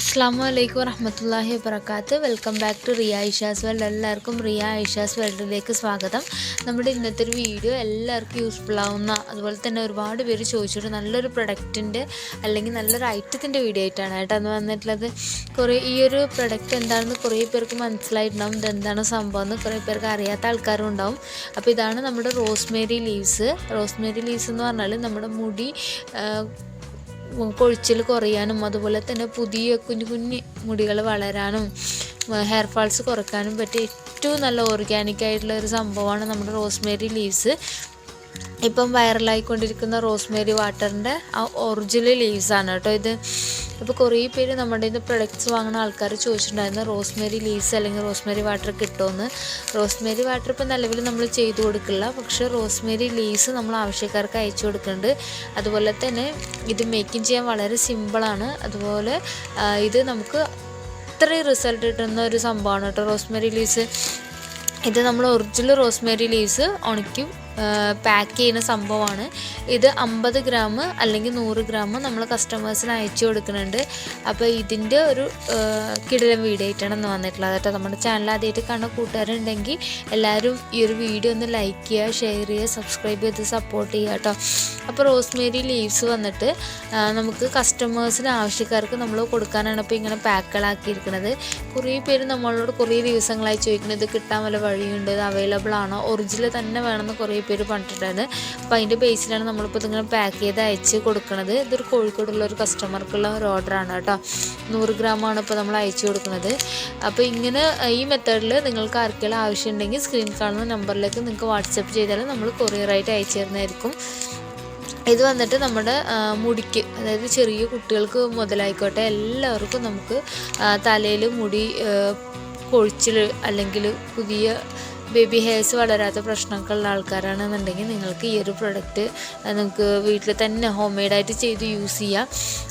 അസ്സാം വലൈക്കും വറഹമത്തല്ലാഹി വബർക്കാത്ത് welcome back to Riya Aisha's world എല്ലാവർക്കും റിയ ഐഷാസ് വേൾഡിലേക്ക് സ്വാഗതം. നമ്മുടെ ഇന്നത്തെ ഒരു വീഡിയോ എല്ലാവർക്കും യൂസ്ഫുൾ ആവുന്ന അതുപോലെ തന്നെ ഒരുപാട് പേര് ചോദിച്ചിട്ട് നല്ലൊരു പ്രൊഡക്റ്റിന്റെ അല്ലെങ്കിൽ നല്ലൊരു ഐറ്റത്തിന്റെ വീഡിയോ ആയിട്ടാണ് കേട്ടോ വന്നിട്ടുള്ളത്. കുറേ ഈ ഒരു പ്രൊഡക്റ്റ് എന്താണെന്ന് കുറേ പേർക്ക് മനസ്സിലായിട്ടുണ്ടാവും ഇതെന്താണ് സംഭവം എന്ന് കുറേ പേർക്ക് അറിയാത്ത ആൾക്കാരും ഉണ്ടാവും. അപ്പോൾ ഇതാണ് നമ്മുടെ റോസ്മേരി ലീവ്സ് റോസ്മേരി ലീവ്സ് എന്ന് പറഞ്ഞാൽ നമ്മുടെ മുടി കൊഴിച്ചിൽ കുറയാനും അതുപോലെ തന്നെ പുതിയ കുഞ്ഞു കുഞ്ഞു മുടികൾ വളരാനും ഹെയർ ഫാൾസ് കുറയ്ക്കാനും പറ്റിയ ഏറ്റവും നല്ല ഓർഗാനിക് ആയിട്ടുള്ള ഒരു സംഭവമാണ് നമ്മുടെ റോസ്മേരി ലീവ്സ് ഇപ്പം വൈറലായിക്കൊണ്ടിരിക്കുന്ന റോസ്മേരി വാട്ടറിന്റെ ആ ഒറിജിനൽ ലീവ്സ് ആണ് കേട്ടോ ഇത്. ഇപ്പോൾ കുറേ പേര് നമ്മുടെ ഇത് പ്രൊഡക്ട്സ് വാങ്ങുന്ന ആൾക്കാർ ചോദിച്ചിട്ടുണ്ടായിരുന്നു. റോസ്മേരി ലീസ് അല്ലെങ്കിൽ റോസ്മേരി വാട്ടർ കിട്ടുമെന്ന് റോസ്മേരി വാട്ടർ ഇപ്പോൾ നിലവിൽ നമ്മൾ ചെയ്തു കൊടുക്കില്ല. പക്ഷേ റോസ്മേരി ലീസ് നമ്മൾ ആവശ്യക്കാർക്ക് അയച്ചു കൊടുക്കുന്നുണ്ട്. അതുപോലെ തന്നെ ഇത് മേക്കിംഗ് ചെയ്യാൻ വളരെ സിമ്പിളാണ് അതുപോലെ ഇത് നമുക്ക് അത്രയും റിസൾട്ട് കിട്ടുന്ന ഒരു സംഭവമാണ് കേട്ടോ. റോസ്മേരി ലീസ് ഇത് നമ്മൾ ഒറിജിനൽ റോസ്മേരി ലീവ്സ് ഉണക്കി പാക്ക് ചെയ്യുന്ന സംഭവമാണ്. ഇത് അമ്പത് ഗ്രാം അല്ലെങ്കിൽ നൂറ് ഗ്രാം നമ്മൾ കസ്റ്റമേഴ്സിന് അയച്ചു കൊടുക്കുന്നുണ്ട്. അപ്പോൾ ഇതിന്റെ ഒരു കിടലം വീഡിയോ ആയിട്ടാണ് ഇന്ന് വന്നിട്ടുള്ളത്. കേട്ടോ നമ്മുടെ ചാനൽ ആദ്യമായിട്ട് കാണുന്ന കൂട്ടുകാരുണ്ടെങ്കിൽ എല്ലാവരും ഈ ഒരു വീഡിയോ ഒന്ന് ലൈക്ക് ചെയ്യുക ഷെയർ ചെയ്യുക സബ്സ്ക്രൈബ് ചെയ്ത് സപ്പോർട്ട് ചെയ്യുക കേട്ടോ. അപ്പോൾ റോസ്മേരി ലീവ്സ് വന്നിട്ട് നമുക്ക് കസ്റ്റമേഴ്സിന് ആവശ്യക്കാർക്ക് നമ്മൾ കൊടുക്കാനാണ് ഇപ്പോൾ ഇങ്ങനെ പാക്കുകളാക്കിയിരിക്കുന്നത്. കുറേ പേര് നമ്മളോട് കുറേ ദിവസങ്ങളായി ചോദിക്കുന്നത് ഇത് കിട്ടാൻ വല്ല വഴിയുണ്ട് അവൈലബിൾ ആണോ? ഒറിജിനൽ തന്നെ വേണമെന്ന് കുറേ പേര് പറഞ്ഞിട്ടുണ്ടായിരുന്നു അപ്പോൾ അതിന്റെ ബേസിലാണ് നമ്മളിപ്പോൾ ഇതിങ്ങനെ പാക്ക് ചെയ്ത് അയച്ച് കൊടുക്കുന്നത് ഇതൊരു കോഴിക്കോടുള്ള ഒരു കസ്റ്റമർക്കുള്ള ഒരു ഓർഡറാണ് കേട്ടോ. നൂറ് ഗ്രാമാണ് ഇപ്പോൾ നമ്മൾ അയച്ചു കൊടുക്കുന്നത് അപ്പോൾ ഇങ്ങനെ ഈ മെത്തേഡിൽ നിങ്ങൾക്ക് ആർക്കെങ്കിലും ആവശ്യമുണ്ടെങ്കിൽ സ്ക്രീൻ കാണുന്ന നമ്പറിലേക്ക് നിങ്ങൾക്ക് വാട്സപ്പ് ചെയ്താൽ നമ്മൾ കൊറിയറായിട്ട് അയച്ചു തരുന്നതായിരിക്കും. ഇത് വന്നിട്ട് നമ്മുടെ മുടിക്ക് അതായത് ചെറിയ കുട്ടികൾക്ക് മുതലായിക്കോട്ടെ എല്ലാവർക്കും നമുക്ക് തലയിൽ മുടി കൊഴിച്ചിൽ അല്ലെങ്കിൽ പുതിയ ബേബി ഹെയർസ് വളരാത്ത പ്രശ്നമൊക്കെയുള്ള ആൾക്കാരാണെന്നുണ്ടെങ്കിൽ നിങ്ങൾക്ക് ഈ ഒരു പ്രൊഡക്റ്റ് നിങ്ങൾക്ക് വീട്ടിൽ തന്നെ ഹോം മെയ്ഡായിട്ട് ചെയ്ത് യൂസ് ചെയ്യാം.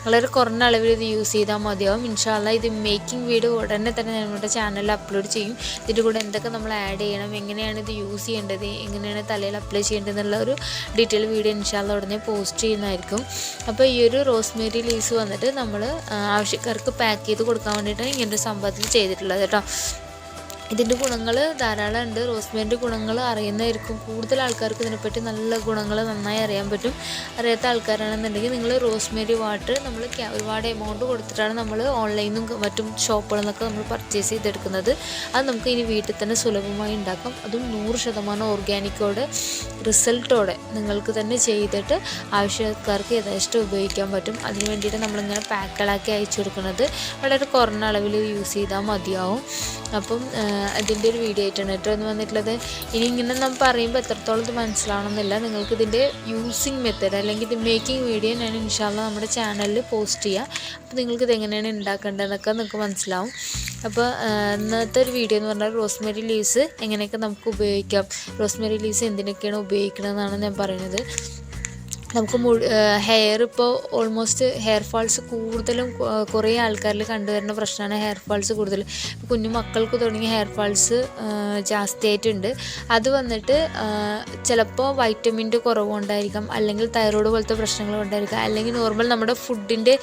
വളരെ കുറഞ്ഞ അളവിൽ ഇത് യൂസ് ചെയ്താൽ മതിയാവും. ഇൻഷാല്ല ഇത് മേക്കിംഗ് വീഡിയോ ഉടനെ തന്നെ നമ്മുടെ ചാനലിൽ അപ്ലോഡ് ചെയ്യും. ഇതിന്റെ കൂടെ എന്തൊക്കെ നമ്മൾ ആഡ് ചെയ്യണം എങ്ങനെയാണ് ഇത് യൂസ് ചെയ്യേണ്ടത് എങ്ങനെയാണ് തലയിൽ അപ്ലൈ ചെയ്യേണ്ടത് എന്നുള്ള ഒരു ഡീറ്റെയിൽ വീഡിയോ ഇൻഷാല്ല ഉടനെ പോസ്റ്റ് ചെയ്യുന്നതായിരിക്കും. അപ്പോൾ ഈ ഒരു റോസ്മേരി ലീസ് വന്നിട്ട് നമ്മൾ ആവശ്യക്കാർക്ക് പാക്ക് ചെയ്ത് കൊടുക്കാൻ വേണ്ടിയിട്ടാണ് ഇങ്ങനൊരു സംഭവത്തിൽ ചെയ്തിട്ടുള്ളത് കേട്ടോ. ഇതിന്റെ ഗുണങ്ങൾ ധാരാളം ഉണ്ട് റോസ്മേരിന്റെ ഗുണങ്ങൾ അറിയുന്നതായിരിക്കും. കൂടുതൽ ആൾക്കാർക്ക് ഇതിനെപ്പറ്റി നല്ല ഗുണങ്ങൾ നന്നായി അറിയാൻ പറ്റും. അറിയാത്ത ആൾക്കാരാണെന്നുണ്ടെങ്കിൽ നിങ്ങൾ റോസ്മേരി വാട്ടർ നമ്മൾ ഒരുപാട് എമൗണ്ട് കൊടുത്തിട്ടാണ് നമ്മൾ ഓൺലൈനിൽ നിന്നും മറ്റും ഷോപ്പുകളിൽ നിന്നൊക്കെ നമ്മൾ പർച്ചേസ് ചെയ്തെടുക്കുന്നത്. അത് നമുക്ക് ഇനി വീട്ടിൽ തന്നെ സുലഭമായി ഉണ്ടാക്കാം. അതും നൂറ് ശതമാനം ഓർഗാനിക്കോടെ റിസൾട്ടോടെ നിങ്ങൾക്ക് തന്നെ ചെയ്തിട്ട് ആവശ്യക്കാർക്ക് യഥേഷ്ടം ഉപയോഗിക്കാൻ പറ്റും. അതിന് വേണ്ടിയിട്ട് നമ്മളിങ്ങനെ പാക്കുകളാക്കി അയച്ചു കൊടുക്കുന്നത്. വളരെ കുറഞ്ഞ അളവിൽ യൂസ് ചെയ്താൽ മതിയാവും. അപ്പം അതിന്റെ ഒരു വീഡിയോ ആയിട്ടാണ് കേട്ടോ വന്നിട്ടുള്ളത്. ഇനി ഇങ്ങനെ നമ്മൾ പറയുമ്പോൾ എത്രത്തോളം ഇത് മനസ്സിലാവണമെന്നില്ല. നിങ്ങൾക്ക് ഇതിന്റെ യൂസിങ് മെത്തേഡ് അല്ലെങ്കിൽ ഇത് മേക്കിംഗ് വീഡിയോ ഞാൻ ഇൻഷാല്ല നമ്മുടെ ചാനലിൽ പോസ്റ്റ് ചെയ്യാം. അപ്പോൾ നിങ്ങൾക്ക് ഇത് എങ്ങനെയാണ് ഉണ്ടാക്കേണ്ടതെന്നൊക്കെ നിങ്ങൾക്ക് മനസ്സിലാവും. അപ്പോൾ ഇന്നത്തെ ഒരു വീഡിയോ എന്ന് പറഞ്ഞാൽ റോസ്മേരി ലീവ്സ് എങ്ങനെയൊക്കെ നമുക്ക് ഉപയോഗിക്കാം. റോസ്മേരി ലീവ്സ് എന്തിനൊക്കെയാണ് ഉപയോഗിക്കണമെന്നാണ് ഞാൻ പറയുന്നത്. നമുക്ക് ഹെയർ ഇപ്പോൾ ഓൾമോസ്റ്റ് ഹെയർ ഫാൾസ് കൂടുതലും കുറേ ആൾക്കാരിൽ കണ്ടുവരുന്ന പ്രശ്നമാണ് ഹെയർ ഫാൾസ് കൂടുതൽ. കുഞ്ഞു മക്കൾക്ക് തുടങ്ങിയ ഹെയർ ഫാൾസ് ജാസ്തിയായിട്ടുണ്ട്. അത് വന്നിട്ട് ചിലപ്പോൾ വൈറ്റമിന്റെ കുറവുണ്ടായിരിക്കാം അല്ലെങ്കിൽ തൈറോയ്ഡ് പോലത്തെ പ്രശ്നങ്ങൾ കൊണ്ടായിരിക്കാം അല്ലെങ്കിൽ നോർമൽ നമ്മുടെ ഫുഡിന്റെ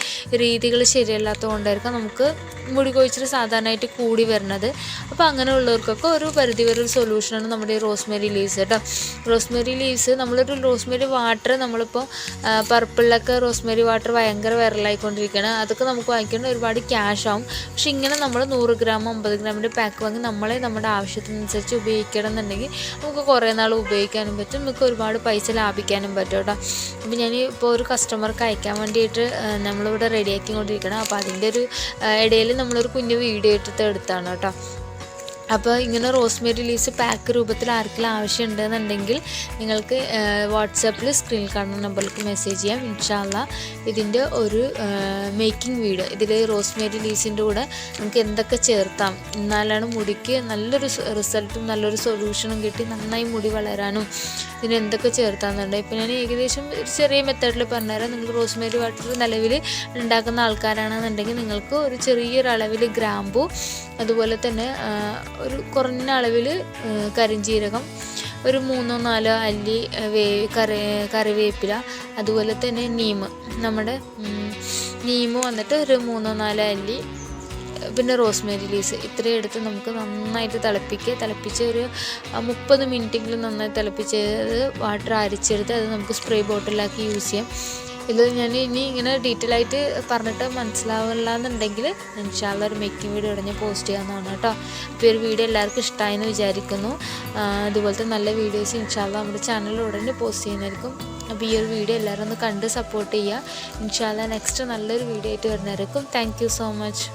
രീതികൾ ശരിയല്ലാത്തത് കൊണ്ടായിരിക്കാം നമുക്ക് മുടി കൊഴിച്ചിൽ സാധാരണയായിട്ട് കൂടി വരുന്നത് അപ്പോൾ അങ്ങനെയുള്ളവർക്കൊക്കെ ഒരു പരിധി വരെ ഒരു സൊല്യൂഷനാണ് നമ്മുടെ ഈ റോസ്മേരി ലീവ്സ് കേട്ടോ. റോസ്മേരി ലീവ്സ് നമ്മളൊരു റോസ്മേരി വാട്ടർ നമ്മളിപ്പോൾ പർപ്പിളിലൊക്കെ റോസ്മേരി വാട്ടർ ഭയങ്കര വൈറലായിക്കൊണ്ടിരിക്കുകയാണ് അതൊക്കെ നമുക്ക് വാങ്ങിക്കുന്ന ഒരുപാട് ക്യാഷ് ആവും. പക്ഷെ ഇങ്ങനെ നമ്മൾ നൂറ് ഗ്രാം അമ്പത് ഗ്രാമിന്റെ പാക്ക് വാങ്ങി നമ്മളെ നമ്മുടെ ആവശ്യത്തിനനുസരിച്ച് ഉപയോഗിക്കണം എന്നുണ്ടെങ്കിൽ നമുക്ക് കുറേ നാൾ ഉപയോഗിക്കാനും പറ്റും. നമുക്ക് ഒരുപാട് പൈസ ലാഭിക്കാനും പറ്റും കേട്ടോ. അപ്പോൾ ഞാൻ ഇപ്പോൾ ഒരു കസ്റ്റമർക്ക് അയക്കാൻ വേണ്ടിയിട്ട് നമ്മളിവിടെ നമ്മളിവിടെ റെഡിയാക്കിക്കൊണ്ടിരിക്കണം അപ്പോൾ അതിന്റെ ഒരു ഇടയിൽ നമ്മളൊരു കുഞ്ഞു വീഡിയോ എടുത്ത് എടുത്താണ് കേട്ടോ. അപ്പോൾ ഇങ്ങനെ റോസ്മേരി ലീവ്സ് പാക്ക് രൂപത്തിൽ ആർക്കെങ്കിലും ആവശ്യമുണ്ടെന്നുണ്ടെങ്കിൽ നിങ്ങൾക്ക് വാട്സാപ്പിൽ സ്ക്രീനിൽ കാണുന്ന നമ്പറിലേക്ക് മെസ്സേജ് ചെയ്യാം. ഇൻഷാല്ല ഇതിന്റെ ഒരു മേക്കിംഗ് വീഡിയോ ഇതിൽ റോസ്മേരി ലീവ്സിന്റെ കൂടെ നമുക്ക് എന്തൊക്കെ ചേർത്താം എന്നാലാണ് മുടിക്ക് നല്ലൊരു റിസൾട്ടും നല്ലൊരു സൊല്യൂഷനും കിട്ടി നന്നായി മുടി വളരാനും ഇതിന് എന്തൊക്കെ ചേർത്താന്നുണ്ട്. ഇപ്പം ഞാൻ ഏകദേശം ഒരു ചെറിയ മെത്തേഡിൽ പറഞ്ഞുതരാം. നിങ്ങൾ റോസ്മേരി വാട്ടർ നിലവിൽ ഉണ്ടാക്കുന്ന ആൾക്കാരാണെന്നുണ്ടെങ്കിൽ നിങ്ങൾക്ക് ഒരു ചെറിയൊരു അളവിൽ ഗ്രാമ്പു അതുപോലെ തന്നെ ഒരു കുറഞ്ഞ അളവിൽ കരിഞ്ജീരകം ഒരു മൂന്നോ നാലോ അല്ലി വേ കറി കറിവേപ്പില അതുപോലെ തന്നെ നീമ് നമ്മുടെ നീമ് വന്നിട്ട് ഒരു മൂന്നോ നാലോ അല്ലി പിന്നെ റോസ്മേരി ലീസ് ഇത്രയും എടുത്ത് നമുക്ക് നന്നായിട്ട് തിളപ്പിക്കുക. തിളപ്പിച്ച് ഒരു മുപ്പത് മിനിറ്റെങ്കിലും നന്നായി തിളപ്പിച്ച് വാട്ടർ അരിച്ചെടുത്ത് അത് നമുക്ക് സ്പ്രേ ബോട്ടിലാക്കി യൂസ് ചെയ്യാം. ഇത് ഞാൻ ഇനി ഇങ്ങനെ ഡീറ്റെയിൽ ആയിട്ട് പറഞ്ഞിട്ട് മനസ്സിലാവില്ല എന്നുണ്ടെങ്കിൽ ഇൻഷാല്ല ഒരു മേക്കിംഗ് വീഡിയോ ഉടനെ പോസ്റ്റ് ചെയ്യാമെന്നാണ് കേട്ടോ. അപ്പോൾ ഒരു വീഡിയോ എല്ലാവർക്കും ഇഷ്ടമായെന്ന് വിചാരിക്കുന്നു. അതുപോലത്തെ നല്ല വീഡിയോസ് ഇൻഷാല്ല നമ്മുടെ ചാനലിൽ ഉടനെ പോസ്റ്റ് ചെയ്യുന്നതായിരിക്കും. അപ്പോൾ ഈ ഒരു വീഡിയോ എല്ലാവരും ഒന്ന് കണ്ട് സപ്പോർട്ട് ചെയ്യുക. ഇൻഷാല്ല നെക്സ്റ്റ് നല്ലൊരു വീഡിയോ ആയിട്ട് വരുന്നതായിരിക്കും. Thank so much